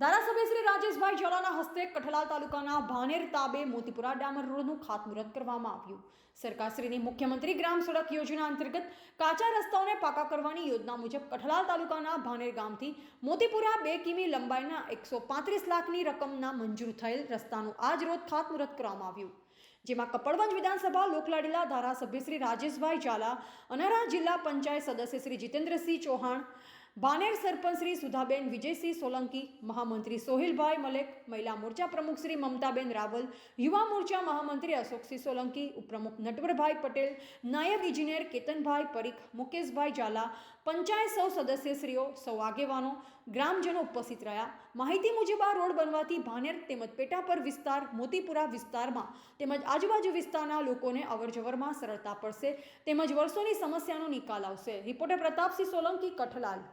ધારાસભ્ય શ્રી રાજેશભાઈ ઝાલાના હસ્તે કઠલાલ તાલુકાના ભાનેર તાબે મોતીપુરા ડામર રોડનું ખાતમુહૂર્ત કરવામાં આવ્યું. સરકારશ્રીની મુખ્યમંત્રી ગ્રામ સડક યોજના અંતર્ગત કાચા રસ્તાઓને પાકા કરવાની યોજના મુજબ કઠલાલ તાલુકાના ભાનેર ગામથી મોતીપુરા બે કિમી લંબાઈના એકસો પાંત્રીસ લાખની રકમના મંજૂર થયેલ રસ્તાનું આજ રોજ ખાતમુહૂર્ત કરવામાં આવ્યું. જેમાં કપડવંજ વિધાનસભા લોકલાડીલા ધારાસભ્ય શ્રી રાજેશભાઈ ઝાલા, અનારા જિલ્લા પંચાયત સદસ્ય શ્રી જીતેન્દ્રસિંહ ચૌહાણ બાનેર સરપંચ શ્રી સુધાબેન વિજયસિંહ સોલંકી, મહામંત્રી સોહિલભાઈ મલેક, મહિલા મોરચા પ્રમુખ શ્રી મમતાબેન રાવલ, યુવા મોરચા મહામંત્રી અશોકસિંહ સોલંકી, ઉપપ્રમુખ નટવરભાઈ પટેલ, નાયબ ઇજનેર કેતનભાઈ પરીખ, મુકેશભાઈ ઝાલા, પંચાયત સૌ સદસ્યશ્રીઓ, સૌ આગેવાનો, ગ્રામજનો ઉપસ્થિત રહ્યા. માહિતી મુજબ આ રોડ બનવાથી ભાનેર તેમજ પેટાપર વિસ્તાર, મોતીપુરા વિસ્તારમાં તેમજ આજુબાજુ વિસ્તારના લોકોને અવરજવરમાં સરળતા પડશે તેમજ વર્ષોની સમસ્યાનો નિકાલ આવશે. રિપોર્ટર પ્રતાપસિંહ સોલંકી, કઠલાલ.